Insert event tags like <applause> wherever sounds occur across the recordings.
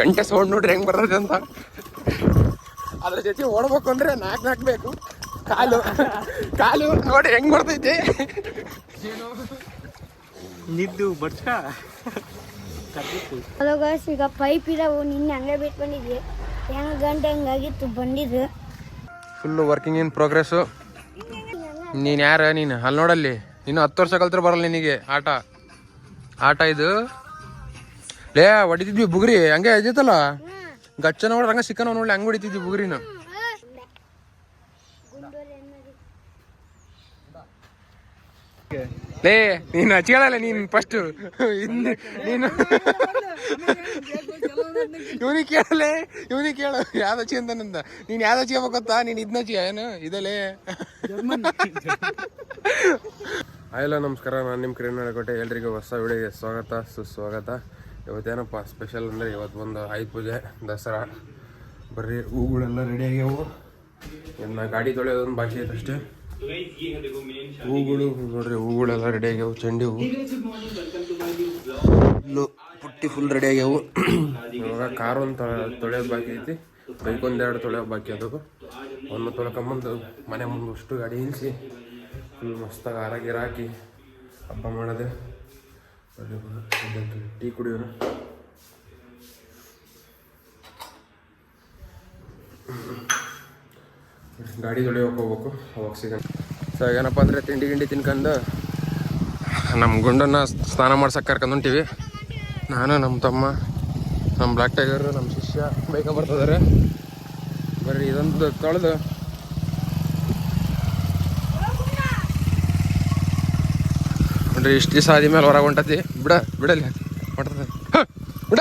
ಗಂಟೆ ಸೌಂಡ್ ನೋಡ್ರಿ ಹೆಂಗ್ ಬರ್ತದೆ ಅಂತ. ಅದ್ರ ಜೊತೆ ಓಡ್ಬೇಕು ಅಂದ್ರೆ ನಾಲ್ಕು ನಾಲ್ಕು ಬೇಕು. ಕಾಲು ಕಾಲು ನೋಡಿ ಹೆಂಗ್ ಬರ್ತೈತಿ. ನಿದ್ದು ಬಡ್ಕ? ಹಲೋ ಗಾಯ್ಸ್ ಈಗ ಪೈಪ್ ಇದಾವು ನಿನ್ನೆ ಹಂಗೆ ಬಿಟ್ಟು ಬಂದಿದ್ವಿ. ಹೆಂಗ್ ಗಂಟೆ ಹಂಗಾಗಿತ್ತು ಬಂದಿದ್ದು. ಫುಲ್ ವರ್ಕಿಂಗ್ ಇನ್ ಪ್ರೋಗ್ರೆಸ್ಸು ನೀನು ಯಾರ ನೀನು? ಅಲ್ಲಿ ನೋಡಲ್ಲಿ. ಇನ್ನು ಹತ್ತು ವರ್ಷ ಕಲ್ತ್ರ ಬರಲ್ಲ ನಿನಗೆ. ಆಟ. ಆಟ ಇದು. ಲೇ, ಹೊಡಿತಿದ್ವಿ ಬುಗ್ರಿ. ಹಂಗೆ ಇದಿತಲ್ಲ ಗಚ್ಚ ನೋಡ್ರಿ ಹಂಗ ಸಿಕ್ಕನ ನೋಡ್ಲಿ ಹಂಗ ಹೊಡಿತಿದ್ವಿ ಬುಗುರಿನ ಲೇ, ನೀನು ಹಚ್ಕೊಳ್ಳಲ್ಲ ನೀನು ಫಸ್ಟ್ ನೀನು. ಇವನಿಗೆ ಕೇಳಲೆ ಇವನಿಗೆ ಕೇಳ. ಯಾವ್ದು ಹಚ್ಚಿ ಅಂತ ನಂದ ನೀನು ಯಾವ್ದು ಹಚ್ಕೋಬೇಕು ಗೊತ್ತಾ ನೀನು ಇದನ್ನ ಹಚ್ಚಿ, ಏನು? ಇದಲೇ ಹಲೋ ನಮಸ್ಕಾರ. ನಾನು ನಿಮ್ಮ ಕಿರಣ್ ಕೋಟೆ ಎಲ್ರಿಗೂ ಹೊಸ ವಿಡಿಯೋಗೆ ಸ್ವಾಗತ, ಸುಸ್ವಾಗತ. ಇವತ್ತೇನಪ್ಪ ಸ್ಪೆಷಲ್ ಅಂದರೆ ಇವತ್ತು ಒಂದು ಆಯುಧ ಪೂಜೆ, ದಸರಾ. ಬರ್ರಿ, ಹೂಗಳೆಲ್ಲ ರೆಡಿ ಆಗ್ಯಾವು. ಇನ್ನು ಗಾಡಿ ತೊಳೆಯೋದೊಂದು ಬಾಕಿ ಐತೆ ಅಷ್ಟೇ. ಹೂಗಳು, ನೋಡ್ರಿ, ಹೂಗಳೆಲ್ಲ ರೆಡಿ ಆಗ್ಯಾವು, ಚೆಂಡಿ ಹೂವು ಫುಲ್ಲು ಪುಟ್ಟಿ ಫುಲ್ ರೆಡಿ ಆಗ್ಯಾವು. ಇವಾಗ ಕಾರ್ ಒಂದು ತೊಳೆಯೋದು ಬಾಕಿ ಐತಿ. ಬೈಕ್ ಒಂದೆರಡು ತೊಳೆಯೋದು ಬಾಕಿ ಅದಕ್ಕೆ ಒಂದು ತೊಳ್ಕೊಂಬಂದು ಮನೆ ಮುಂದೆ ಅಷ್ಟು ಗಾಡಿ ಇಳಿಸಿ ಫುಲ್ ಮಸ್ತಾಗಿ ಆರಾಗಿರಾಕಿ ಹಬ್ಬ ಮಾಡೋದೆ. ಟೀ ಕುಡಿಯೋಣ ಗಾಡಿ ತೊಳೆಯೋಕೆ ಹೋಗ್ಬೇಕು, ಅವಾಗ ಸಿಗೋಣ ಸೊ ಏನಪ್ಪ ಅಂದರೆ ತಿಂಡಿ ಗಿಂಡಿ ತಿನ್ಕೊಂಡು ನಮ್ಮ ಗುಂಡನ್ನು ಸ್ನಾನ ಮಾಡ್ಸಕ್ಕೆ ಕರ್ಕೊಂಡು ಹೊಂಟೀವಿ. ನಾನು ನಮ್ಮ ತಮ್ಮ ನಮ್ಮ ಬ್ಲ್ಯಾಕ್ ಟೈಗರ್ ನಮ್ಮ ಶಿಷ್ಯ ಬೈಕ ಬರ್ತದಾರೆ ಬರ್ರಿ ಇದೊಂದು ತೊಳೆದು ನೋಡ್ರಿ, ಇಷ್ಟು ದಿವಸ ಆದ್ಮೇಲೆ ಹೊರಗೆ ಹೊಂಟತಿ. ಬಿಡ ಬಿಡಲಿ ಹೊಂಟದ. ಬಿಡ.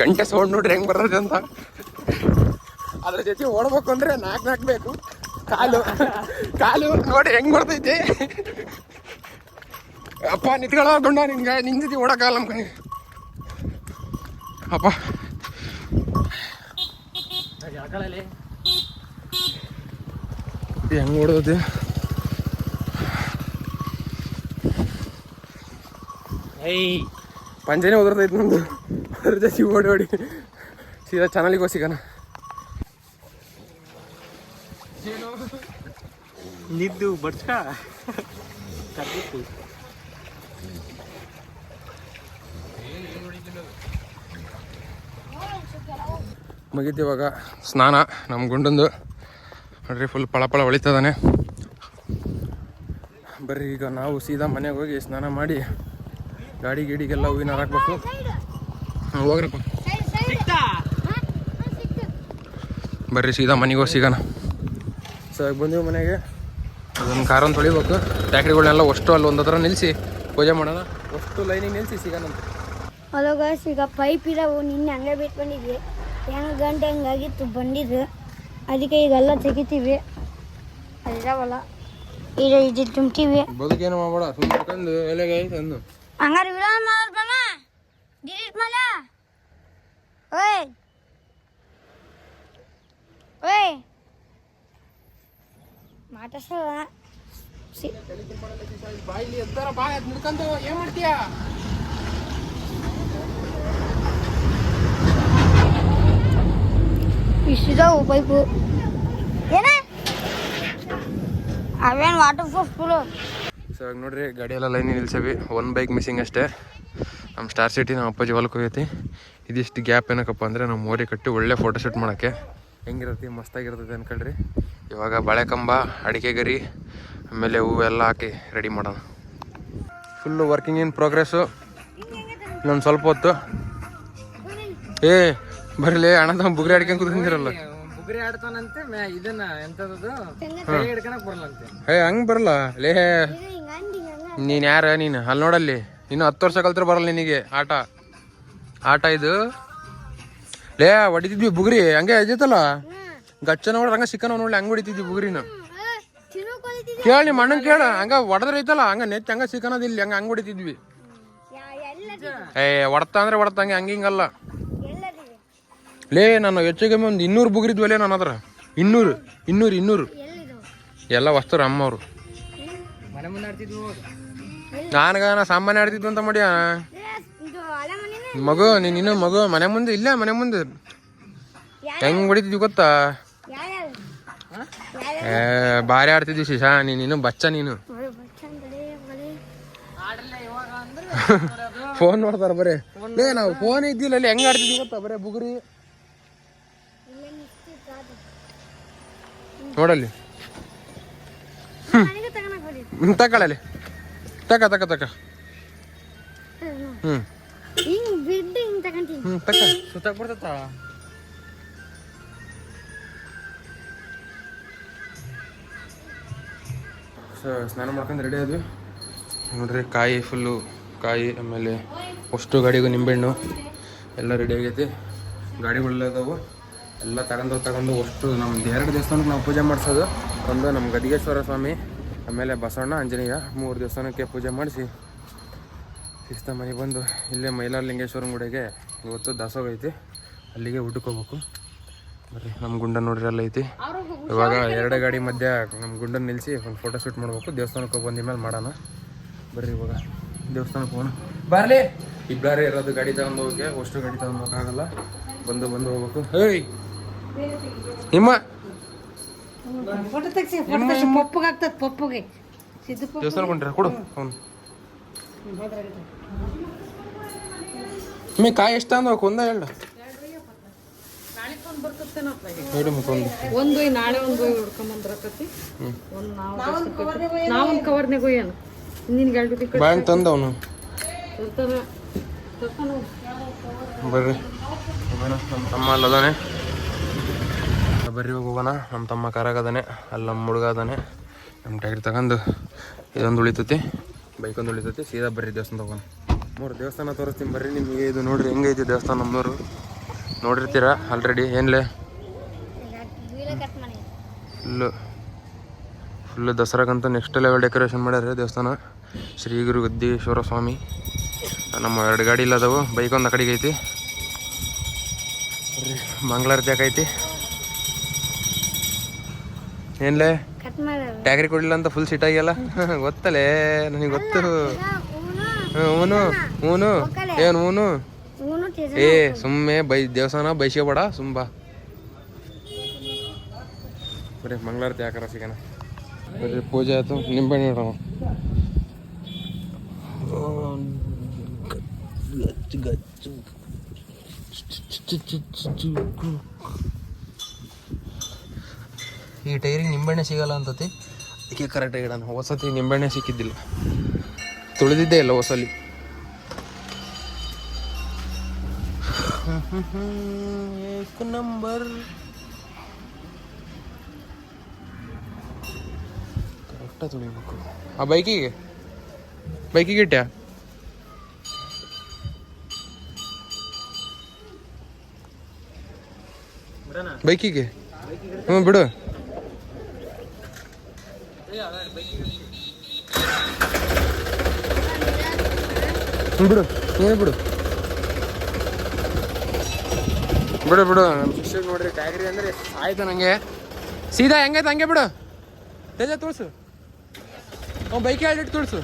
ಗಂಟೆ ಸೌಂಡ್ ನೋಡ್ರಿ, ಹೆಂಗ್ ಬರ್ತದೆ ಅಂತ. ಅದ್ರ ಜೊತೆ ಓಡ್ಬೇಕು ಅಂದ್ರೆ ನಾಲ್ಕು ನಾಲ್ಕು ಬೇಕು. ಕಾಲು ಕಾಲು ನೋಡಿ ಹೆಂಗ್ ಬರ್ತೈತಿ. ಅಪ್ಪ, ನಿಂತ್ಕೊಳ್ಳೋ ಗುಂಡ ನಿನ್ಗೆ. ನಿನ್ ಜೊತೆ ಓಡಕ್ಕಾಗಲ್ಲ ನಮ್ಮ ಕಣಿ ಅಪ್ಪ. ಹೆಂಗ್ ಓಡೋದು ಏಯ್. ಪಂಜನೆ ಉದುರ್ತೈತೆ ನಂದು. ಅದ್ರ ಜಾಸ್ತಿ ಓಡಿ ಓಡಿ. ಸೀದಾ ಚಾನಲಿಗೆ ಸಿಗೋಣ. ನಿದ್ದು ಬಡ್ಸ್ಕ? ಕರ್ದಿತ್ತು ಮುಗೀತು ಇವಾಗ ಸ್ನಾನ ನಮ್ಮ ಗುಂಡಂದು. ನೋಡ್ರಿ ಫುಲ್ ಪಳ ಪಳ ಹೊಳಿತದಾನೆ. ಬರ್ರಿ, ಈಗ ನಾವು ಸೀದಾ ಮನೆಗೆ ಹೋಗಿ ಸ್ನಾನ ಮಾಡಿ ಗಾಡಿ ಗೀಡಿಗೆಲ್ಲ ಹೂವಿನ ಹಾಕ್ಬೇಕು. ಹೋಗ್ರಪ್ಪ ಬರ್ರಿ, ಸೀದಾ ಮನೆಗೆ ಹೋಗಿ ಸಿಗೋಣ ಸೊ ಬಂದೀವಿ ಮನೆಗೆ. ಅದೊಂದು ಕಾರನ್ನು ತೊಳಿಬೇಕು. ಟ್ಯಾಕ್ರಿಗಳನ್ನೆಲ್ಲ ಅಷ್ಟು ಅಲ್ಲಿ ಒಂದು ಹತ್ರ ನಿಲ್ಲಿಸಿ ಪೂಜೆ ಮಾಡೋಣ. ಅಷ್ಟು ಲೈನಿಗೆ ನಿಲ್ಲಿಸಿ ಸಿಗೋಣ ಹಲೋ ಗಾಯ್ಸ್ ಈಗ ಪೈಪ್ ಇದಾವೆ, ನಿನ್ನೆ ಹಂಗೆ ಬಿಟ್ಕೊಂಡಿದ್ವಿ ಹೆಂಗ್ ಗಂಟೆ ಹಂಗಾಗಿತ್ತು ಬಂದಿದ್ದು. ಅದಕ್ಕೆ ಈಗೆಲ್ಲ ತೆಗಿತೀವಿ. ಅದಿದಾವಲ್ಲ. ಈಗ ಇದು ತುಂಬ್ತೀವಿ. ಬದುಕೇನು ಮಾಡಬೇಡ ಸುಮ್ಮನೆ ಎಲೆಗೆ ತಂದು. ಹಂಗಾರೆ ವಿರಾಮ ಮಾಡ್ಬಣ ಡಿಲೀಟ್ ಮಾಡ ಓಯ್. ಓಯ್. ಮಾತಾಡ್ಸಲ್ಲ. ಸಿ ಬಾಯಿಲಿ ಎದ್ದಾರ ಬಾ ಅದ್ ನಿಡ್ಕೊಂಡು ಏನ್ ಮಾಡ್ತೀಯಾ? ಇಷ್ಟಿದಾವು ಪೈಪು. ಏನ? ವಾಟರ್ ಸೊ ಲೈನ್ ನಿಲ್ಸೇವಿ. ಒನ್ ಬೈಕ್ ಮಿಸ್ಸಿಂಗ್ ಅಷ್ಟೇ. ನಮ್ಮ ಸ್ಟಾರ್ ಸಿಟಿ ನಮ್ಮ ಅಪ್ಪಾಜಿ ಹೊಲಕ್ಕೆ ಹೋಗೈತಿ. ಇದಿಷ್ಟು ಗ್ಯಾಪ್ ಏನಕ್ಕಪ್ಪ ಅಂದರೆ ನಮ್ಮ ಮೋರಿ ಕಟ್ಟಿ ಒಳ್ಳೆ ಫೋಟೋ ಶೂಟ್ ಮಾಡೋಕ್ಕೆ. ಹೆಂಗಿರ್ತಿ ಮಸ್ತಾಗಿರ್ತದೆ ಅನ್ಕೊಳ್ರಿ. ಇವಾಗ ಬಾಳೆಕಂಬ ಅಡಿಕೆ ಗರಿ, ಆಮೇಲೆ ಎಲ್ಲ ಹಾಕಿ ರೆಡಿ ಮಾಡೋಣ. ಫುಲ್ಲು ವರ್ಕಿಂಗ್ ಇನ್ ಪ್ರೋಗ್ರೆಸ್ಸು ಇನ್ನೊಂದು ಸ್ವಲ್ಪ ಹೊತ್ತು. ಏ ಬರಲಿ ಅಣ್ಣ ತಮ್ಮ ಬುಗ್ರಿ ಆಡ್ಕೊಂಡ್ ಕುತ್ಕೊಂಡಿರಲ್ಲ ಬುಗ್ರಿ ಆಡ್ತಾನಂತೆ ಇದನ್ನ ಎಂತದದು? ಬರಲ್ಲಂತೆ. ಏ ಹಂಗೆ ಬರಲ್ಲ. ಲೇ ನೀನು ಯಾರ ನೀನ್? ಅಲ್ಲಿ ನೋಡಲ್ಲಿ. ಇನ್ನು ಹತ್ತು ವರ್ಷ ಕಲ್ತ್ರ ಬರಲ್ಲ ನಿನಗೆ. ಆಟ. ಆಟ ಇದು. ಲೇ ಹೊಡಿತಿದ್ವಿ ಬುಗ್ರಿ. ಹಂಗೆ ಇದಿತಲ್ಲ ಗಚ್ಚ ನೋಡ್ರಿ ಹಂಗ ಸಿಕ್ಕನ ನೋಡ್ಲಿ ಹಂಗ ಹೊಡಿತಿದ್ವಿ ಬುಗ್ರಿನ. ಕೇಳಿ ನಿಮ್ಮ ಅಣ್ಣನ್ ಕೇಳ. ಹಂಗ ಹೊಡೆದ್ರೆ ಐತಲ್ಲ ಹಂಗ ನೆಚ್ಚ ಹಂಗ ಸಿಕ್ಕನೋದಿಲ್ಲ ಹಂಗ ಹಂಗ ಹೊಡಿತಿದ್ವಿ. ಏ ಹೊಡ್ತಾ ಅಂದ್ರೆ ಹೊಡ್ತಾ ಹಂಗೆ ಹಂಗೆ ಹಿಂಗಲ್ಲ. ಎಲ್ಲದಿದೆ ಲೇ, ನಾನು ಹೆಚ್ಚು ಕಮ್ಮಿ ಒಂದು ಇನ್ನೂರು ಬುಗ್ರಿದ್ವಲ್ಲೇ ನಾನು ಅದ್ರ ಇನ್ನೂರು ಇನ್ನೂರು ಇನ್ನೂರು. ಎಲ್ಲ ವಸ್ತು ಅಮ್ಮವ್ರು. ಮನೆ ಗಾನ ಸಾಮಾನ್ಯ ಆಡ್ತಿದ್ವು ಅಂತ ಮಾಡ್ಯ? ಮಗು, ನೀನು ಇನ್ನೂ ಮಗು, ಮನೆ ಮುಂದೆ ಇಲ್ಲ, ಮನೆ ಮುಂದೆ. ಹೆಂಗ್ ಹೊಡಿತಿದ್ವಿ ಗೊತ್ತಾ? ಭಾರಿ ಆಡ್ತಿದ್ವಿ ಶಿಶಾ, ನೀನು ಇನ್ನು ಬಚ್ಚ ನೀನು. <laughs> ಫೋನ್ ನೋಡ್ತಾರ ಬರೇ. ನಾವು ಫೋನ್ ಇದ್ದಿಲ್ಲ, ಅಲ್ಲಿ ಹೆಂಗ್ ಆಡ್ತಿದ್ವಿ ಗೊತ್ತಾ ಬರೇ, ಬುಗುರಿ ಇಲ್ಲೇ ನಿಶ್ಚಿತ ಅದು ನೋಡಲ್ಲಿ. ಹ್ಞೂ ತಕೊಳ್ಳಲ್ಲಿ ತಕ ತಕ ತಕ ತಗೊಂತೀನಿ ಹ್ಮ್. ತಕ ಸ್ನಾನ ಮಾಡ್ಕೊಂಡು ರೆಡಿ ಆದ್ವಿ. ನೋಡ್ರಿ, ಕಾಯಿ ಫುಲ್ಲು ಕಾಯಿ ಆಮೇಲೆ ಅಷ್ಟು ಗಾಡಿಗೂ ನಿಂಬೆಹಣ್ಣು ಎಲ್ಲ ರೆಡಿ ಆಗೈತಿ. ಗಾಡಿಗಳಿದಾವು ಎಲ್ಲ ತಗೊಂಡು ತಗೊಂಡು ಅಷ್ಟು ನಮ್ದು ಎರಡು ದೇವಸ್ಥಾನಕ್ಕೆ ನಾವು ಪೂಜೆ ಮಾಡಿಸೋದು. ಒಂದು ನಮ್ಮ ಗದಿಗೇಶ್ವರ ಸ್ವಾಮಿ, ಆಮೇಲೆ ಬಸವಣ್ಣ, ಆಂಜನೇಯ ಮೂರು ದೇವಸ್ಥಾನಕ್ಕೆ ಪೂಜೆ ಮಾಡಿಸಿ ಶಿಸ್ತ ಮನೆಗೆ ಬಂದು ಇಲ್ಲೇ ಮೈಲಾರಲಿಂಗೇಶ್ವರನ ಗುಡಿಗೆ ಇವತ್ತು ದಾಸೋಗ ಐತಿ. ಅಲ್ಲಿಗೆ ಊಟಕ್ಕೆ ಹೋಗ್ಬೇಕು. ಬರ್ರಿ ನಮ್ಮ ಗುಂಡ ನೋಡ್ರಿ ಎಲ್ಲ ಐತಿ. ಇವಾಗ ಎರಡು ಗಾಡಿ ಮಧ್ಯೆ ನಮ್ಮ ಗುಂಡನ ನಿಲ್ಲಿಸಿ ಒಂದು ಫೋಟೋ ಶೂಟ್ ಮಾಡ್ಬೇಕು. ದೇವಸ್ಥಾನಕ್ಕೆ ಹೋಗಿ ಬಂದ ಮೇಲೆ ಮಾಡೋಣ. ಬರ್ರಿ ಇವಾಗ ದೇವಸ್ಥಾನಕ್ಕೆ ಹೋಗೋಣ. ಬರಲಿ! ಇಬ್ಬರೇ ಇರೋದು ಗಾಡಿ ತಗೊಂಡು ಹೋಗಕ್ಕೆ, ಅಷ್ಟು ಗಾಡಿ ತಗೊಂಡು ಹೋಗೋಕ್ಕಾಗಲ್ಲ ಬಂದು ಬಂದು ಹೋಗ್ಬೇಕು. ಹೇಯ್ ನಿಮ್ಮ ಫೋಟೋ ತೆಗ್ಸಿ ಫೋಟೋ ತೆಗ್ಸಿ. ಪಪ್ಪಗೆ ಆಗ್ತದೆ ಪಪ್ಪಗೆ. ಸಿದ್ದು ಪಪ್ಪು ದೇವಸ್ಥಾನ ಕೊಂಡ್ರೆ ಕೊಡು. ಅವ್ನು ಮೀ ಕಾಯಿ ಎಷ್ಟು ಅಂದ ಒಂದ ಹೇಳ. ಒಂದು. ನಾಳೆ ಒಂದು ಹುಡ್ಕೊಂಬಂದ್ರಕತಿ ಒಂದು ನಾವು ನಾವೊಂದು ನಿನ್ಗೆ ಎರಡು ಬ್ಯಾಂಕ್ ತಂದ ಅವನು ಬರ್ರಿ. ನಮ್ಮ ತಮ್ಮ ಅಲ್ಲದಾನೆ ಬರ್ರಿ ಹೋಗೋಣ. ನಮ್ಮ ತಮ್ಮ ಕಾರಾಗದಾನೆ, ಅಲ್ಲಿ ನಮ್ಮ ಹುಡುಗ ಅದಾನೆ. ನಮ್ಮ ಟ್ಯಾಕ್ಟ್ರಿ ತಗೊಂಡು ಇದೊಂದು ಉಳಿತೈತಿ. ಬೈಕ್ ಒಂದು ಉಳಿತೈತಿ, ಸೀದಾ ಬರ್ರಿ ದೇವಸ್ಥಾನ ಹೋಗೋಣ. ಮೂರು ದೇವಸ್ಥಾನ ತೋರಿಸ್ತೀನಿ ಬರ್ರಿ ನಿಮಗೆ. ಇದು ನೋಡ್ರಿ ಹೆಂಗೈತಿ ದೇವಸ್ಥಾನ ನಮ್ಮನೂರು ನೋಡಿರ್ತೀರಾ ಆಲ್ರೆಡಿ ಏನ್ಲೇ? ಫುಲ್ಲು ಫುಲ್ಲು ದಸರಾಗಂತ ನೆಕ್ಸ್ಟ್ ಲೆವೆಲ್ ಡೆಕೋರೇಷನ್ ಮಾಡ್ಯಾರ ದೇವಸ್ಥಾನ. ಶ್ರೀ ಗುರು ಗದ್ದೇಶ್ವರ ಸ್ವಾಮಿ. ನಮ್ಮ ಎರಡು ಗಾಡಿ ಇಲ್ಲ ಅದಾವು ಬೈಕ್ ಒಂದು ಆ ಕಡೆಗೆ ಐತಿ. ಮಂಗಳಾರತಿ ಯಾಕೈತಿ ಏನ್ಲೇ ಟ್ಯಾಕ್ರಿ ಕೊಡ್ಲಿಲ್ಲ ಅಂತ ಫುಲ್ ಸಿಟ್ ಆಗ್ಯಲ್ಲ ಗೊತ್ತಲೇ ನನಗೆ ಗೊತ್ತು ಹೂನು ಹೂನು ಏನು ಹೂನು ಏ ಸುಮ್ಮನೆ ಬೈ ದೇವಸ್ಥಾನ ಬೈಸ್ಕೋಬೇಡ ಸುಂಬ ಬರೀ ಮಂಗಳಾರತಿ ಯಾಕಾರ ಸಿಗೋಣ ಬರೀ ಪೂಜೆ ಆಯ್ತು ನಿಂಬೆಹಣ್ಣು ಇಡೋಣ ಈ ಟೈರಿಗೆ ನಿಂಬೆಣ್ಣೆ ಸಿಗಲ್ಲ ಅಂತತಿ. ಅದಕ್ಕೆ ಕರೆಕ್ಟಾಗಿ ಇಡೋಣ ಹೊಸತಿ ನಿಂಬೆಣ್ಣೆ ಸಿಕ್ಕಿದ್ದಿಲ್ಲ. ತುಳಿದಿದ್ದೇ ಇಲ್ಲ ಹೊಸಲಿ. ನಂಬರ್. ಕರೆಕ್ಟಾಗಿ ತುಳಿಬೇಕು. ಆ ಬೈಕಿಗೆ? ಬೈಕಿಗೆ ಇಟ್ಟ ಬೈಕಿಗೆ? ಹ್ಞೂ ಬಿಡು. ಬಿಡು. ಏನು ಬಿಡು. ಬಿಡು ಬಿಡು. ನೋಡ್ರಿ ಟ್ಯಾಗ್ರಿ ಅಂದ್ರೆ ಆಯ್ತು ನಂಗೆ. ಸೀದಾ ಹೆಂಗೈತೆ ಹಂಗೆ ಬಿಡು. ತೇಜ ತೋರಿಸು. ಅವ್ನು ಬೈಕ್ ಹೇಳಿಟ್ಟು ತೋರಿಸು.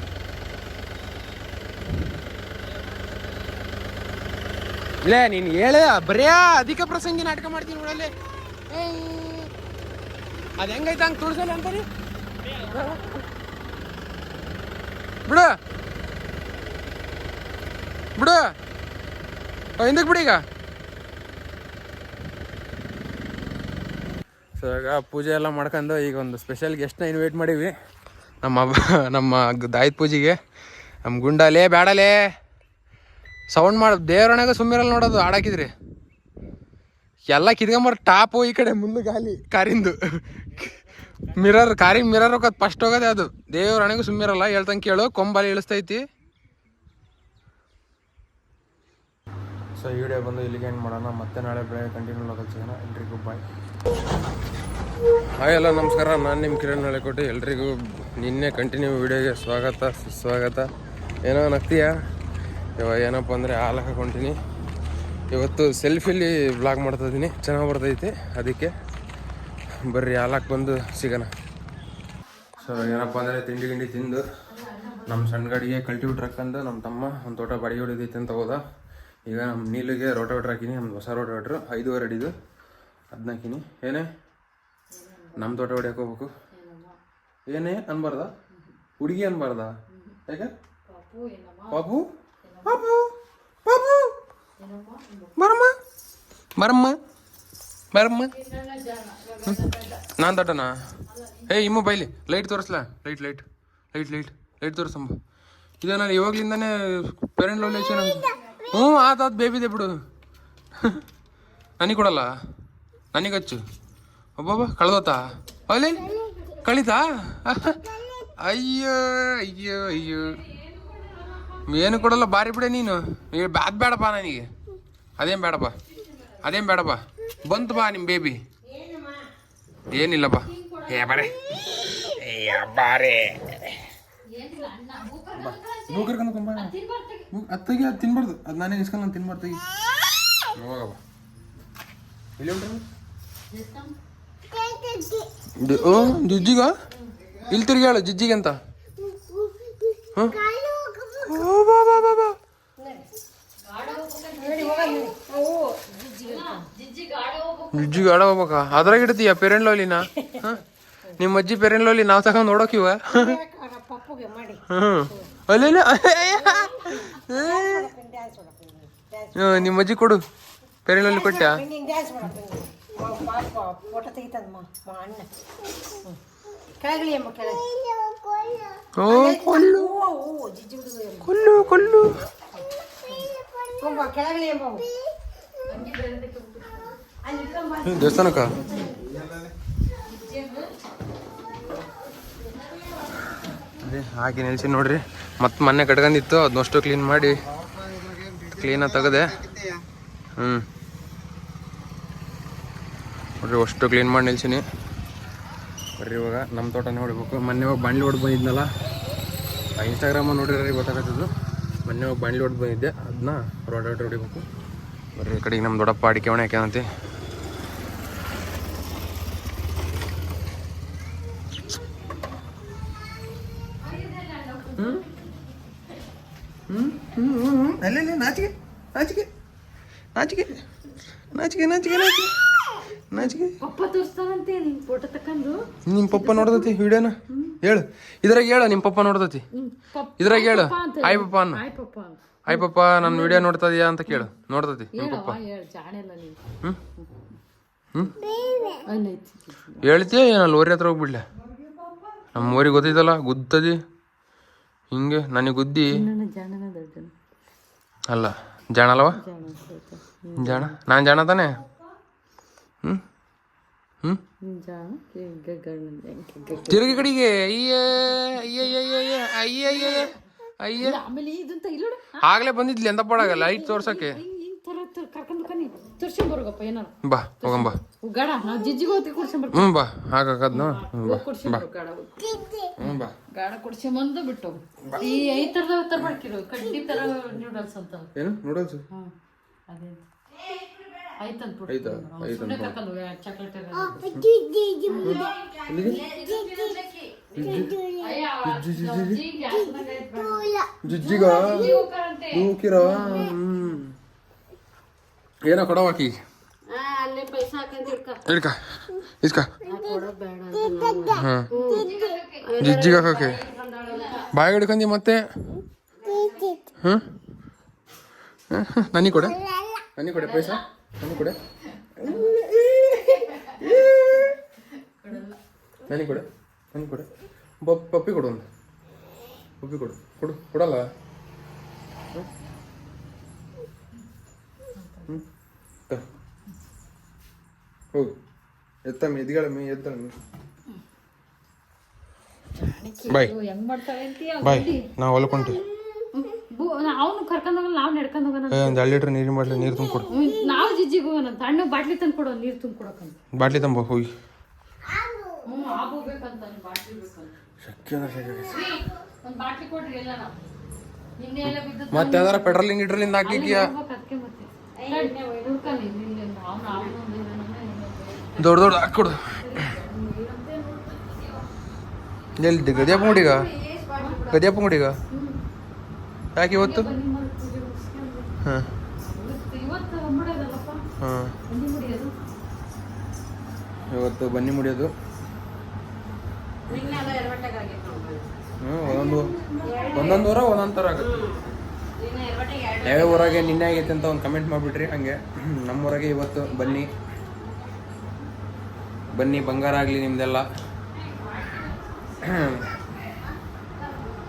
ಇಲ್ಲ ನೀನು ಹೇಳ, ಬರೇ ಅಧಿಕ ಪ್ರಸಂಗಿ ನಾಟಕ ಮಾಡ್ತೀನಿ ನೋಡಲ್ಲಿ. ಅದು ಹೆಂಗೈತೆ ಹಂಗೆ ತುಳ್ಸಲ್ಲ ರೀ ಬಿಡು. ಬಿಡು. ಹಿಂದಕ್ಕೆ ಬಿಡಿ ಈಗ. ಸೊ ಈಗ ಪೂಜೆ ಎಲ್ಲ ಮಾಡ್ಕೊಂಡು ಈಗ ಒಂದು ಸ್ಪೆಷಲ್ ಗೆಸ್ಟ್ನ ಇನ್ವೈಟ್ ಮಾಡೀವಿ ನಮ್ಮ ನಮ್ಮ ದಾಯ್ತ ಪೂಜೆಗೆ. ನಮ್ಮ ಗುಂಡಲೇ ಬೇಡಲೇ ಸೌಂಡ್ ಮಾಡಿ ದೇವ್ರಣಾಗ ಸುಮ್ಮಿರಲ್ಲ ನೋಡೋದು ಆಡಾಕಿದ್ರಿ ಎಲ್ಲ ಕಿತ್ಕೊಂಬರ್ ಟಾಪು ಈ ಕಡೆ ಮುಂದೆ ಗಾಲಿ, ಕಾರಿಂದು. ಮಿರರ್ ಕಾರಿಗೆ ಮಿರರ್ ಹೋಗೋದು ಫಸ್ಟ್ ಹೋಗೋದೇ ಅದು. ದೇವ್ರಣಗೂ ಸುಮ್ಮಿರಲ್ಲ, ಹೇಳ್ತಂಗೆ ಕೇಳು, ಕೊಂಬಲ್ಲಿ ಇಳಿಸ್ತೈತಿ. ಸೊ ಈ ವಿಡಿಯೋ ಬಂದು ಇಲ್ಲಿಗೆ ಎಂಡ್ ಮಾಡೋಣ. ಮತ್ತೆ ನಾಳೆ ಬೆಳಗ್ಗೆ ಕಂಟಿನ್ಯೂ ಆಗೋದು ಸಿಗೋಣ ಎಲ್ರಿಗೂ ಬಾಯ್ ಹಾಯ್ ಎಲ್ಲ, ನಮಸ್ಕಾರ. ನಾನು ನಿಮ್ಮ ಕಿರಣ್ ಕೊಟ್ಟು ಎಲ್ರಿಗೂ ನಿನ್ನೆ ಕಂಟಿನ್ಯೂ ವಿಡಿಯೋಗೆ ಸ್ವಾಗತ, ಸುಸ್ವಾಗತ. ಏನೋ ನಗ್ತೀಯ? ಇವಾಗ ಏನಪ್ಪ ಅಂದರೆ ಹಾಲು ಹಾಕೊಂತೀನಿ ಇವತ್ತು ಸೆಲ್ಫಿಲಿ ಬ್ಲಾಗ್ ಮಾಡ್ತಾ ಇದ್ದೀನಿ. ಚೆನ್ನಾಗಿ ಬರ್ತೈತಿ ಅದಕ್ಕೆ. ಬರ್ರಿ ಹಾಲಾಕ್ ಬಂದು ಸಿಗೋಣ. ಸೊ ಏನಪ್ಪ ಅಂದರೆ ತಿಂಡಿ ಗಿಂಡಿ ತಿಂದು ನಮ್ಮ ಸಣ್ಣ ಗಾಡಿಗೆ ಕಲ್ಟಿವೇಟ್ರ್ ಹಾಕಂದು ನಮ್ಮ ತಮ್ಮ ಒಂದು ತೋಟ ಬಾಡಿಗೆ ಹೊಡಿದೈತೆ ಅಂತ ಹೋದ. ಈಗ ನಮ್ಮ ನೀಲಿಗೆ ರೋಟೋವೇಟ್ರ್ ಹಾಕಿನಿ ನಮ್ಮ ಹೊಸ ರೋಟೋಟ್ರು ಐದುವರೆ ಅಡಿದು ಅದನ್ನ ಹಾಕಿನಿ. ಏನೇ? ನಮ್ಮ ತೋಟ ಹೊಡಿಯಕ್ಕೆ ಹೋಗ್ಬೇಕು? ಏನೇ ಅನ್ಬಾರ್ದ? ಹುಡುಗಿ ಅನ್ಬಾರ್ದ? ಯಾಕೆ? ಪಾಪು? ಪಾಪು? ಪಾಪು? ಬರಮ್ಮ? ಬರಮ್ಮ? ಬರಮ್ಮ? ನಾನು ದೊಡ್ಡನಾ? ಏ, ಇಮ್ಮ ಬೈಲಿ light ತೋರಿಸ್ಲಾ? Light light. Light light. Light ತೋರಿಸಮ್ಮ ಇದನ್ನ ನಾನು ಇವಾಗ್ಲಿಂದಾನೇ ಪೇರೆಂಟ್ ಲೊಲೇಷನ್ ಹ್ಞೂ ಆತಾತ್ ಬೇಬಿದೆ ಬಿಡು. ನನಗೆ ಕೊಡಲ್ಲ. ನನಗೆ ಹಚ್ಚು. ಒಬ್ಬೊಬ್ಬ ಕಳ್ದೋತಾ? ಅಲ್ಲಿ ಕಳಿತಾ? ಅಯ್ಯೋ ಅಯ್ಯೋ ಅಯ್ಯೋ. ಏನು ಕೊಡಲ್ಲ, ಬಾರಿ ಬಿಡೆ ನೀನು. ಅದ್ ಬೇಡಪ್ಪ ನನಗೆ. ಅದೇನು ಬೇಡಪ್ಪ ಅದೇನು ಬೇಡಪ್ಪ ಬಂತು ಬಾ ನಿಮ್ಮ ಬೇಬಿ. ಏನಿಲ್ಲಪ್ಪ. ಏ, ಬರೇ. ಏ ಬಾರೆ ಮೂಕರ್ಕೊಂಡು ತುಂಬ. ಅದು ತೆಗಿ. ಅದು ತಿನ್ಬಾರ್ದು. ಅದು ನಾನೇ ಇಸ್ಕೊಂಡು ನಾನು ತಿನ್ಬಾರ್ದು ತೆಗಿ. ಹೋಗಪ್ಪ ಇಲ್ಲಿ ಉಂಟ್ರಿ ಓ ಜುಜ್ಜಿಗ? ಇಲ್ಲಿ ತಿರ್ಗಿ ಹೇಳು ಜಿಜ್ಜಿಗೆ ಅಂತ. ಹಾಂ? ಓ ಬಾ ಬಾ ಬಾ ಬಾ. ಜಿಜ್ಜಿಗೆ ಆಡ ಹೋಗ್ಬೇಕ? ಅದ್ರಾಗ ಇಡ್ತೀಯ ಪೇರೆಂಟ್ ಲೋಲಿನ ನಿಮ್ಮ ಅಜ್ಜಿ ಪೇರೆಂಟ್ ಲೋಲಿ ನಾವು ತಗೊಂಡ್ ನೋಡೋಕಿವ ಪಪ್ಪುಗೆ ಅಲ್ಲೇನ ನಿಮ್ಮ ಅಜ್ಜಿ ಕೊಡು. ಪೆರಳಲ್ಲಿ ಕೊಟ್ಟ. ಕೊಲ್ಲು. ಕೊಲ್ಲು ಕೊಲ್ಲು. ದೇವಸ್ಥಾನಕ್ಕ? ಹಾಗೆ ನಿಲ್ಸಿ ನೋಡ್ರಿ. ಮತ್ತೆ ಮೊನ್ನೆ ಕಟ್ಕೊಂಡಿತ್ತು ಅದನ್ನಷ್ಟು ಕ್ಲೀನ್ ಮಾಡಿ ಕ್ಲೀನಾಗಿ ತೆಗೆದೆ. ಹ್ಞೂ ನೋಡ್ರಿ, ಅಷ್ಟು ಕ್ಲೀನ್ ಮಾಡಿ ನಿಲ್ಸಿನಿ. ಬರ್ರಿ ಇವಾಗ ನಮ್ಮ ತೋಟನೇ ಹೊಡಿಬೇಕು. ಮೊನ್ನೆ ಹೋಗಿ ಬಾಂಡ್ಲಿ ಹೊಡ್ ಬಂದಿದ್ನಲ್ಲ ಇನ್ಸ್ಟಾಗ್ರಾಮ ನೋಡಿರಿ ಗೊತ್ತಾಗತ್ತದು. ಮೊನ್ನೆ ಹೋಗಿ ಬಂಡ್ಲಿ ಹೊಡ್ ಬಂದಿದ್ದೆ ಅದನ್ನ ರೋಡ್ ಹೊಡಿಬೇಕು. ಬರ್ರಿ, ಈ ಕಡೆಗೆ ನಮ್ಮ ದೊಡ್ಡಪ್ಪ ಅಡಿಕೆ ಒಣ ಹಾಕ್ಯಾನಂತೆ ಅಲ್ಲೇ ನಾಚಿಕೆ ನಾಚಿಕೆ ನಾಚಿಕೆ ನಾಚಿಕೆ ನಾಚಿಕೆ ನಾಚಿಕೆ ನಾಚಿಕೆ. ಪಪ್ಪ ತೋರಿಸ್ತಾನಂತೆ ನಿನ್ ಫೋಟೋ ತಕೊಂಡು ನಿಮ್ಮ ಪಪ್ಪ ನೋಡ್ದತಿ ವಿಡಿಯೋನ? ಹೇಳು. ಇದ್ರಾಗ ಹೇಳು ನಿಮ್ಮ ಪಪ್ಪ ನೋಡ್ದತಿ. ಇದ್ರಾಗ ಹೇಳು. ಆಯ್ ಪಪ್ಪ ಅನ್ನ. ಆಯ್ ಪಪ್ಪ ಆಯ್ ಪಪ್ಪ ನನ್ನ ವಿಡಿಯೋ ನೋಡ್ತಾ ಇದೀಯಾ ಅಂತ ಕೇಳು. ನೋಡ್ದತಿ ನಿಮ್ಮ ಪಪ್ಪ. ಹ್ಞೂ ಹ್ಞೂ ಹೇಳ್ತೀಯ ಏನಲ್ಲ ಓರಿ ಹತ್ರ ಹೋಗ್ಬಿಡ್ಲೆ? ನಮ್ಮ ಊರಿಗೆ ಗೊತ್ತೈತಲ್ಲ ಗುದ್ದದಿ. ಹಿಂಗೆ ನನಗೆ ಗುದ್ದಿ ಅಲ್ಲ ಜಾಣ ಅಲ್ವಾ ಜಾಣ ನಾನು ಜಾಣ ತಾನೆ? ಹ್ಞೂ ತಿರುಗಿ ಕಡೆಗೆ. ಅಯ್ಯ ಆಗ್ಲೇ ಬಂದಿದ್ಲಿ ಎಂತ ಪಡಾಗ ಐದು ತೋರ್ಸಕ್ಕೆ. ಹಿಂಗ್ ತರ ತರ ಕರ್ಕೊಂಡು ಕನಿ ತೋರ್ಸ್ಕೊಂಡ್ ಬರೋಗಪ್ಪ ಏನಾರ ಬಾ ಹೋಗಂಬ ಗಾಡ ನಾವು ಜಿಜ್ಜಿಗೆ ಹೋಗಿ ಕೊಡ್ಸ್ಕೊಂಡ್ ಬರ್ತೀವಿ. ಹ್ಞೂ ಬಾ ಬಾ ಗಾಡ ಹ್ಞೂ ಬಾ. ಗಾಡ ಕೊಡ್ಸ್ಕೊಂಬಂದು ಬಿಟ್ಟು ಈ ಐ ತರ್ಬೇಕಿರು ಕಡ್ಡಿ ನೂಡಲ್ಸ್ ಅಂತ. ಏನು? ನೋಡಲ್ಸು ಹ್ಮ್ ಅದೇ. ಆಯ್ತಂತ ಆಯ್ತಾ ಆಯ್ತು ಸುಮ್ಮನೆ ಕರ್ಕೊಂಡು ಹೋಗಿ ಚಾಕ್ಲೇಟ್ ಜುಜ್ಜಿಗ ನೂಕಿರ ಹ್ಮ್. ಏನೋ ಪೈಸಾ ಹಾಕಂತ ಇಡ್ಕ. ಇಸ್ಕ. ಹಾಂ ಜಿಜ್ಜಿಗೆ ಹಾಕೋಕೆ ಬಾಯಿ ಹಿಡ್ಕಂದಿ ಮತ್ತೆ? ಹಾಂ ನನಗೆ ಕೊಡೆ. ನನಗೆ ಕೊಡೆ ಪೈಸಾ. ನನಗೆ ಕೊಡೆ. ನನಗೆ ಕೊಡೆ. ನನಗೆ ಕೊಡೆ. ಪಪ್ ಪಪ್ಪಿ ಕೊಡು ಒಂದು. ಪಪ್ಪಿ ಕೊಡು. ಕೊಡು ಕೊಡಲ್ಲ ಹ್ಞೂ ಹ್ಞೂ ತ. ಹೋಗು. ಎತ್ತಮ್ಮಿ ಎದ್ಗಳಮ್ಮಿ ಬಾಯ್. ಹೆಂಗ್ ಮಾಡ್ತಾಳೆ ಅಂತೀಯ? ಬಾಯ್. ನಾವು ಅವನು ಕರ್ಕೊಂಡ್ ಹೋಗಲ್ಲ ನಾವ್ ನಡ್ಕೊಂಡ್ ಹೋಗೋಣ ಒಂದು ಎರಡು ಲೀಟ್ರ್ ನೀರಿನ ಬಾಟ್ಲಿ ನೀರು ತುಂಬಿಕೊಡು. ನಾವು ಜಿಜ್ಜಿಗೆ ಹೋಗೋಣ ಬಾಟ್ಲಿ ತಂದು ಕೊಡೋ ನೀರ್ ತುಂಬ ಬಾಟ್ಲಿ ತಂಬ ಹೋಗಿ. ಹ್ಞೂ ಆಬು ಬೇಕಂತ ಬಾಟ್ಲಿ ಬೇಕಂತ. ಶಕ್ಯ ಒಂದ್ ಬಾಟ್ಲಿ ಕೊಡ್ರಿ ಎಲ್ಲ ನಾವು ನಿನ್ನೆ ಎಲ್ಲ ಬಿದ್ದದ್ದು ಮತ್ತೆ ಯಾವ್ದಾರ ಪೆಟ್ರೋಲಿಂಗ್ ಗಿಟ್ರಲಿಂದ ಹಾಕಿದ್ಯಾ ದೊಡ್ಡ ದೊಡ್ಡ ಹಾಕೊಡು ಎಲ್ಲಿ ಗದಿಯಪ್ಪ ಗುಡಿಗ ಗದಿಯಪ್ಪ ಗುಡಿಗ ಯಾಕೆ ಇವತ್ತು? ಹಾಂ. ಹಾಂ. ಇವತ್ತು ಬನ್ನಿ ಮುಡಿಯೋದು. ಹ್ಞೂ ಒಂದೊಂದು ಒಂದೊಂದು ಊರ ಒಂದೊಂದು ಥರ ಆಗುತ್ತೆ. ಯಾವ್ಯಾವ ಊರಾಗೆ ನಿನ್ನೆ ಆಗೈತೆ ಅಂತ ಒಂದು ಕಮೆಂಟ್ ಮಾಡಿಬಿಟ್ರಿ, ಹಂಗೆ. <clears throat> ನಮ್ಮ ಊರಾಗೆ ಇವತ್ತು ಬನ್ನಿ. ಬನ್ನಿ, ಬಂಗಾರ ಆಗಲಿ ನಿಮ್ದೆಲ್ಲ. <clears throat>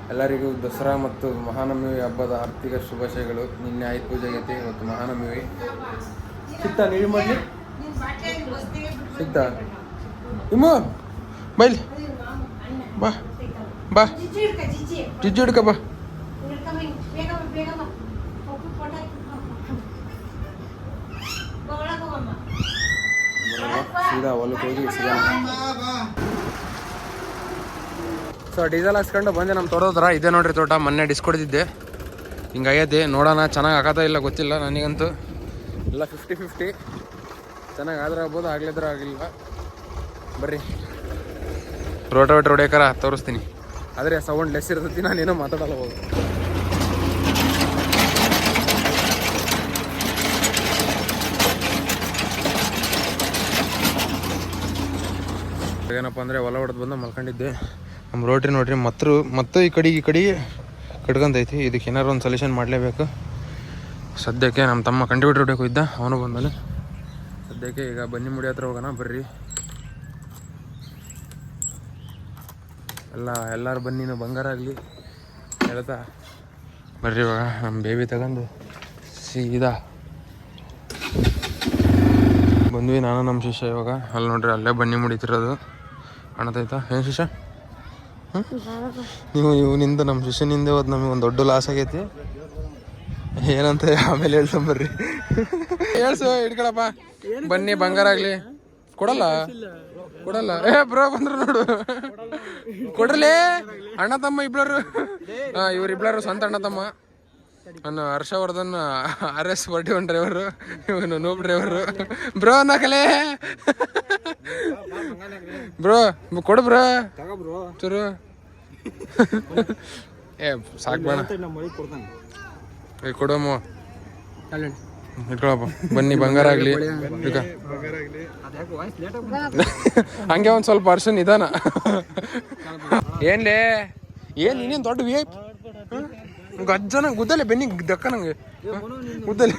ಎಲ್ಲರಿಗೂ ದಸರಾ ಮತ್ತು ಮಹಾನವಮಿ ಹಬ್ಬದ ಆರ್ಥಿಕ ಶುಭಾಶಯಗಳು. ನಿನ್ನೆ ಆಯ್ತು ಪೂಜೆ ಆಗೈತಿ, ಇವತ್ತು ಮಹಾನವಮಿ. ಸಿಗ್ತಾ ನೀವು ಮಾಡಲಿ? ಸಿಗ್ತಾ ಇಮ್ಮ ಬೈಲ್. ಬಾ. ಬಾ. ಜಿಜ್ಜು ಹಿಡ್ಕ, ಬಾ. ಸೀದಾ ಹೊಲಕ್ಕೆ ಹೋಗಿ ಸೀದಾ ಸೊ ಡೀಸೆಲ್ ಹಾಕ್ಸ್ಕೊಂಡು ಬಂದೆ ನಮ್ಮ ತೋಟದ್ರ ಇದೆ ನೋಡ್ರಿ ತೋಟ ಮೊನ್ನೆ ಡಿಸ್ಕೊಡ್ತಿದ್ದೆ ಹಿಂಗಾಗೈತಿ ನೋಡೋಣ ಚೆನ್ನಾಗಿ ಆಗತ್ತಾ ಇಲ್ಲ ಗೊತ್ತಿಲ್ಲ ನನಗಂತೂ. ಎಲ್ಲ ಫಿಫ್ಟಿ ಫಿಫ್ಟಿ ಚೆನ್ನಾಗಿ ಆದ್ರೆ ಆಗ್ಬೋದು ಆಗ್ಲಿದ್ರೆ ಆಗಿಲ್ಲ ಬರ್ರಿ. ರೋಟೋವೇಟ್ರ್ ಹೊಡ್ಯಾಕಾರ ತೋರಿಸ್ತೀನಿ. ಆದರೆ ಸೌಂಡ್ ಲೆಸ್ ಇರ್ತೈತಿ ನಾನೇನೋ ಮಾತಾಡಲ್ಲ ಹೋಗು. ಏನಪ್ಪ ಅಂದರೆ ಹೊಲ ಹೊಡೆದು ಬಂದು ಮಲ್ಕೊಂಡಿದ್ದೆ ನಮ್ಮ ರೋಟ್ರಿ ನೋಡ್ರಿ ಮತ್ತು ಮತ್ತು ಈ ಕಡೆಗೆ ಈ ಕಡೆಗೆ ಕಟ್ಕೊಂಡೈತಿ ಇದಕ್ಕೆ ಏನಾರು ಒಂದು ಸೊಲ್ಯೂಷನ್ ಮಾಡಲೇಬೇಕು. ಸದ್ಯಕ್ಕೆ ನಮ್ಮ ತಮ್ಮ ಕಂಟ್ರಿಬ್ಯೂಟರ್ ಬೇಕು ಇದ್ದ ಅವನು ಬಂದನು. ಸದ್ಯಕ್ಕೆ ಈಗ ಬನ್ನಿ ಮುಡಿ ಹತ್ರ ಹೋಗೋಣ, ಬರ್ರಿ. ಎಲ್ಲ, ಎಲ್ಲರೂ ಬನ್ನಿನೂ ಬಂಗಾರ ಆಗಲಿ. ಹೇಳ್ತಾ. ಬರ್ರಿ ಇವಾಗ ನಮ್ಮ ಬೇಬಿ ತಗೊಂಡು ಸೀದಾ. ಬಂದ್ವಿ ನಾನು ನಮ್ಮ ಶಿಷ್ಯ ಇವಾಗ. ಅಲ್ಲಿ ನೋಡ್ರಿ, ಅಲ್ಲೇ ಬನ್ನಿ ಮುಡಿತಿರೋದು ಕಾಣತೈತಾ ಏನು ಶಿಷ್ಯ? ನೀವು ಇವನಿಂದ ನಮ್ಮ ಶಿಷ್ಯನಿಂದ ಇವತ್ತು ನಮಗೆ ಒಂದು ದೊಡ್ಡ ಲಾಸ್ ಆಗೈತಿ. ಏನಂತ ಆಮೇಲೆ ಹೇಳ್ಕೊಂಬರ್ರಿ ಹೇಳ್ಸು ಇಟ್ಕೊಳಪ್ಪ ಬನ್ನಿ ಬಂಗಾರ ಆಗಲಿ. ಕೊಡಲ್ಲ? ಕೊಡಲ್ಲ. ಏ ಬ್ರೋ ಬಂದ್ರು ನೋಡು. ಕೊಡ್ರಲೇ? ಅಣ್ಣ ತಮ್ಮ ಇಬ್ಳರು? ಇವ್ರು ಇವ್ರಿಬ್ಳರು ಸ್ವಂತ ಅಣ್ಣ ತಮ್ಮ. ನನ್ನ Harshavardhan, <laughs> R S forty one driver ಇವನು ನೂಬ್ ಡ್ರೈವರು ಬ್ರೋ, ನಕಲೆ. ಬ್ರೋ, ಕೊಡು ಬ್ರೋ. ಚೂರು. ಏ, ಸಾಕು ಬೇಡ. ಏ ಕೊಡಮ್ಮ ಇಟ್ಕೊಳಪ್ಪ. ಬನ್ನಿ, ಬಂಗಾರ ಆಗ್ಲಿ. ಹಂಗೆ ಒಂದು ಸ್ವಲ್ಪ ಅರ್ಷನ್ ನಿಧಾನ. ಏನ್ಲೇ? ಏನ್ ಇನ್ನೇನು ದೊಡ್ಡ ವಿ ಗಜ್ಜನ ಗುದ್ದಲೆ ಬೆನ್ನಿ ದಕ್ಕ ನಂಗೆ. ಗುದ್ದಲೆ.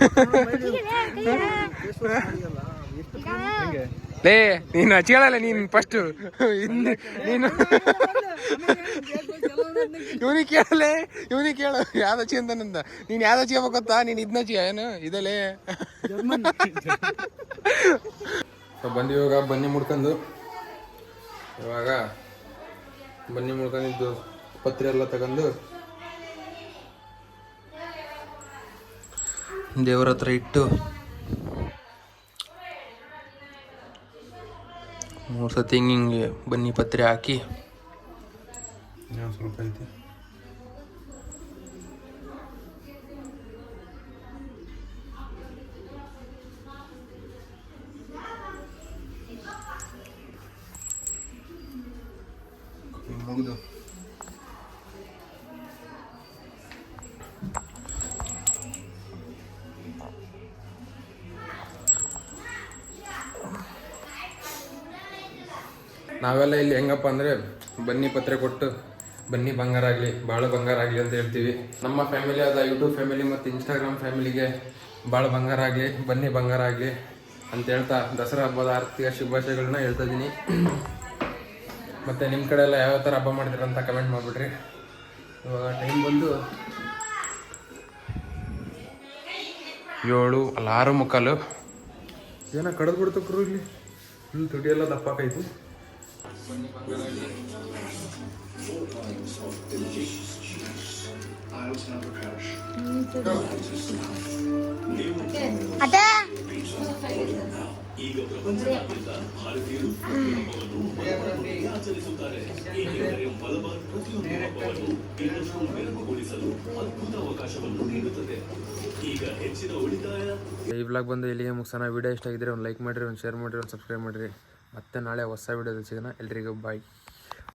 ಲೇ ನೀನು ಹಚ್ಕೊಳ್ಳಲ್ಲ ನೀನು ಫಸ್ಟ್ ನೀನು ಇವನಿಗೆ ಕೇಳಲೆ ಇವನಿಗೆ ಕೇಳು. ಯಾವ್ದು ಹಚ್ಚಿ ಅಂತಾನಂದ ನೀನು ಯಾವ್ದು ಹಚ್ಕೋಬೇಕು ಗೊತ್ತಾ ನೀನು ಇದ್ನ ಹಚ್ಚಿ ಏನು? ಇದಲೇ ಬಂದು ಇವಾಗ ಬನ್ನಿ ಮುಡ್ಕೊಂಡು ಇವಾಗ ಬನ್ನಿ ಮುಡ್ಕೊಂಡಿದ್ದು ಪತ್ರೆ ಎಲ್ಲ ತಗೊಂಡು ದೇವ್ರ ಹತ್ರ ಇಟ್ಟು ಮೂರು ಸತಿ ಹಿಂಗೆ ಬನ್ನಿ ಪತ್ರೆ ಹಾಕಿ. ಸ್ವಲ್ಪ ಮುಗಿದು. ನಾವೆಲ್ಲ ಇಲ್ಲಿ ಹೆಂಗಪ್ಪ ಅಂದರೆ ಬನ್ನಿ ಪತ್ರೆ ಕೊಟ್ಟು, ಬನ್ನಿ ಬಂಗಾರ ಆಗಲಿ ಭಾಳ ಬಂಗಾರ ಆಗಲಿ ಅಂತ ಹೇಳ್ತೀವಿ. ನಮ್ಮ ಫ್ಯಾಮಿಲಿ ಆದ ಯೂಟ್ಯೂಬ್ ಫ್ಯಾಮಿಲಿ ಮತ್ತು ಇನ್ಸ್ಟಾಗ್ರಾಮ್ ಫ್ಯಾಮಿಲಿಗೆ ಭಾಳ ಬಂಗಾರ ಆಗಲಿ, ಬನ್ನಿ ಬಂಗಾರ ಆಗಲಿ ಅಂತ ಹೇಳ್ತಾ ದಸರಾ ಹಬ್ಬದ ಆರ್ಥಿಕ ಶುಭಾಶಯಗಳನ್ನ ಹೇಳ್ತಾ ಇದ್ದೀನಿ ಮತ್ತು ನಿಮ್ಮ ಕಡೆ ಎಲ್ಲ ಯಾವ ಥರ ಹಬ್ಬ ಮಾಡ್ತೀರ ಅಂತ ಕಮೆಂಟ್ ಮಾಡ್ಬಿಡ್ರಿ. ಇವಾಗ ಟೈಮ್ ಬಂದು ಏಳು, ಅಲ್ಲ ಆರು ಮುಕ್ಕಾಲು. ಏನೋ ಕಡ್ದು ಇನ್ನಷ್ಟು ಕ್ರೂ ಇಲ್ಲಿ ಅವಕಾಶವನ್ನು ನೀಡುತ್ತದೆ ಈಗ ಹೆಚ್ಚಿನ ಉಳಿತಾಯ ಈ ಬ್ಲಾಗ್ ಬಂದು ಇಲ್ಲಿಗೆ ಮುಗಿಸೋಣ. ವಿಡಿಯೋ ಇಷ್ಟ ಆಗಿದ್ರೆ ಒಂದು ಲೈಕ್ ಮಾಡಿರಿ, ಒಂದು ಶೇರ್ ಮಾಡಿರಿ, ಒಂದು ಸಬ್ಸ್ಕ್ರೈಬ್ ಮಾಡಿರಿ. ಮತ್ತೆ ನಾಳೆ ಹೊಸ ವಿಡಿಯೋದಲ್ಲಿ ಸಿಗೋಣ. ಎಲ್ರಿಗೂ ಬಾಯ್